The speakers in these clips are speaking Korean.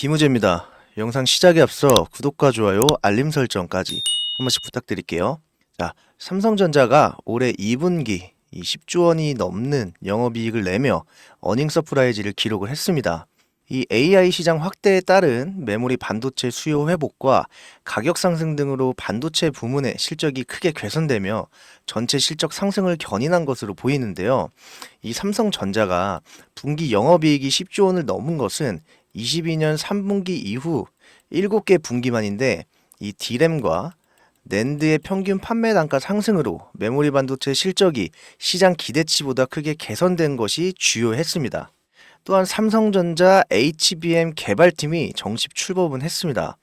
김우재입니다. 영상 시작에 앞서 구독과 좋아요, 알림 설정까지 한 번씩 부탁드릴게요. 자, 삼성전자가 올해 2분기 이 10조 원이 넘는 영업이익을 내며 어닝 서프라이즈를 기록을 했습니다. 이 AI 시장 확대에 따른 메모리 반도체 수요 회복과 가격 상승 등으로 반도체 부문의 실적이 크게 개선되며 전체 실적 상승을 견인한 것으로 보이는데요. 이 삼성전자가 분기 영업이익이 10조 원을 넘은 것은 22년 3분기 이후 7개 분기만인데 이 D램과 낸드의 평균 판매 단가 상승으로 메모리 반도체 실적이 시장 기대치보다 크게 개선된 것이 주요했습니다. 또한 삼성전자 HBM 개발팀이 정식 출범은 했습니다.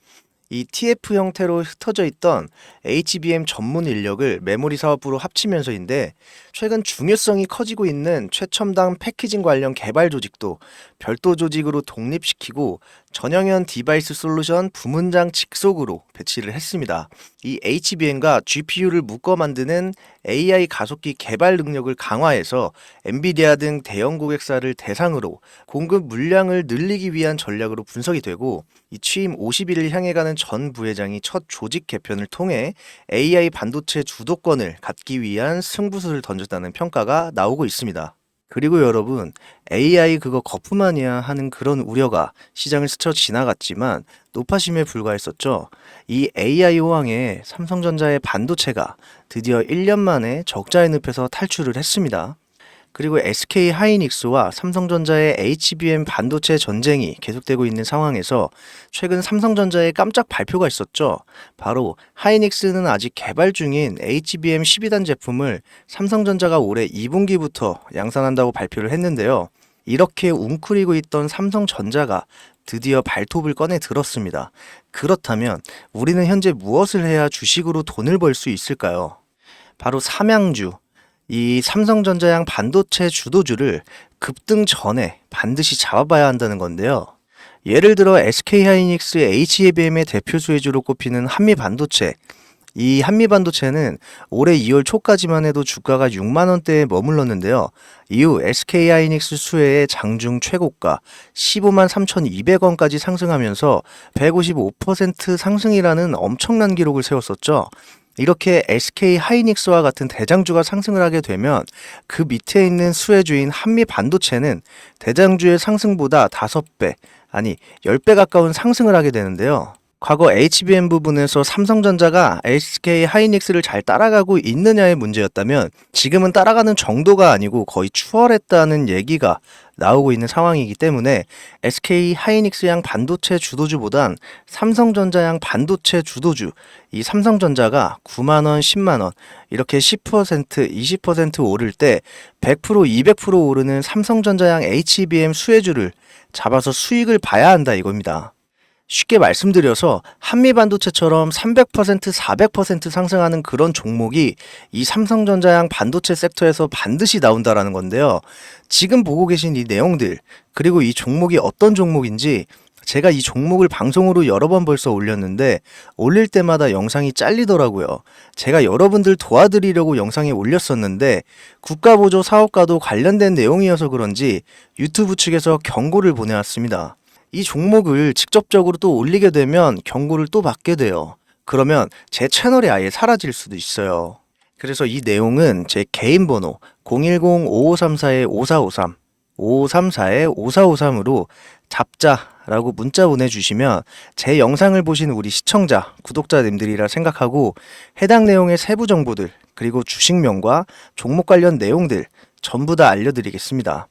이 TF 형태로 흩어져 있던 HBM 전문 인력을 메모리 사업부로 합치면서인데 최근 중요성이 커지고 있는 최첨단 패키징 관련 개발 조직도 별도 조직으로 독립시키고 전형현 디바이스 솔루션 부문장 직속으로 배치를 했습니다. 이 HBM과 GPU를 묶어 만드는 AI 가속기 개발 능력을 강화해서 엔비디아 등 대형 고객사를 대상으로 공급 물량을 늘리기 위한 전략으로 분석이 되고 이 취임 50일을 향해 가는 전 부회장이 첫 조직 개편을 통해 AI 반도체 주도권을 갖기 위한 승부수를 던졌다는 평가가 나오고 있습니다. 그리고 여러분, AI 그거 거품 아니야 하는 그런 우려가 시장을 스쳐 지나갔지만 노파심에 불과했었죠. 이 AI 호황에 삼성전자의 반도체가 드디어 1년 만에 적자의 늪에서 탈출을 했습니다. 그리고 SK 하이닉스와 삼성전자의 HBM 반도체 전쟁이 계속되고 있는 상황에서 최근 삼성전자의 깜짝 발표가 있었죠. 바로 하이닉스는 아직 개발 중인 HBM 12단 제품을 삼성전자가 올해 2분기부터 양산한다고 발표를 했는데요. 이렇게 웅크리고 있던 삼성전자가 드디어 발톱을 꺼내 들었습니다. 그렇다면 우리는 현재 무엇을 해야 주식으로 돈을 벌 수 있을까요? 바로 삼양주, 이 삼성전자양 반도체 주도주를 급등 전에 반드시 잡아봐야 한다는 건데요. 예를 들어 SK 하이닉스 HBM의 대표 수혜주로 꼽히는 한미 반도체. 이 한미 반도체는 올해 2월 초까지만 해도 주가가 6만 원대에 머물렀는데요. 이후 SK 하이닉스 수혜의 장중 최고가 15만 3,200원까지 상승하면서 155% 상승이라는 엄청난 기록을 세웠었죠. 이렇게 SK 하이닉스와 같은 대장주가 상승을 하게 되면 그 밑에 있는 수혜주인 한미 반도체는 대장주의 상승보다 5배, 아니 10배 가까운 상승을 하게 되는데요. 과거 HBM 부분에서 삼성전자가 SK 하이닉스를 잘 따라가고 있느냐의 문제였다면 지금은 따라가는 정도가 아니고 거의 추월했다는 얘기가 나오고 있는 상황이기 때문에 SK 하이닉스 양 반도체 주도주보단 삼성전자 양 반도체 주도주 이 삼성전자가 9만 원, 10만 원 이렇게 10% 20% 오를 때 100% 200% 오르는 삼성전자 양 HBM 수혜주를 잡아서 수익을 봐야 한다 이겁니다. 쉽게 말씀드려서 한미 반도체처럼 300% 400% 상승하는 그런 종목이 이 삼성전자양 반도체 섹터에서 반드시 나온다라는 건데요. 지금 보고 계신 이 내용들 그리고 이 종목이 어떤 종목인지 제가 이 종목을 방송으로 여러 번 벌써 올렸는데 올릴 때마다 영상이 잘리더라고요. 제가 여러분들 도와드리려고 영상에 올렸었는데 국가보조 사업과도 관련된 내용이어서 그런지 유튜브 측에서 경고를 보내왔습니다. 이 종목을 직접적으로 또 올리게 되면 경고를 또 받게 돼요. 그러면 제 채널이 아예 사라질 수도 있어요. 그래서 이 내용은 제 개인 번호 010-5534-5453 5534-5453으로 잡자라고 문자 보내주시면 제 영상을 보신 우리 시청자, 구독자님들이라 생각하고 해당 내용의 세부 정보들 그리고 주식명과 종목 관련 내용들 전부 다 알려드리겠습니다.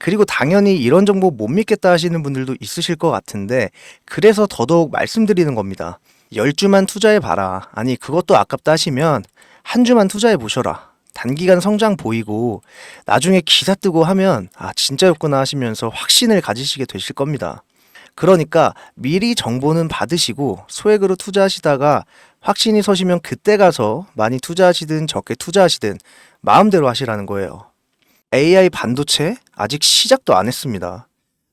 그리고 당연히 이런 정보 못 믿겠다 하시는 분들도 있으실 것 같은데 그래서 더더욱 말씀드리는 겁니다. 10주만 투자해 봐라. 아니 그것도 아깝다 하시면 한 주만 투자해 보셔라. 단기간 성장 보이고 나중에 기사 뜨고 하면 아 진짜였구나 하시면서 확신을 가지시게 되실 겁니다. 그러니까 미리 정보는 받으시고 소액으로 투자하시다가 확신이 서시면 그때 가서 많이 투자하시든 적게 투자하시든 마음대로 하시라는 거예요. AI 반도체 아직 시작도 안 했습니다.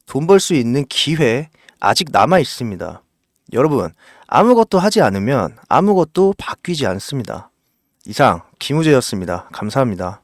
돈 벌 수 있는 기회 아직 남아 있습니다. 여러분, 아무것도 하지 않으면 아무것도 바뀌지 않습니다. 이상 김우재였습니다. 감사합니다.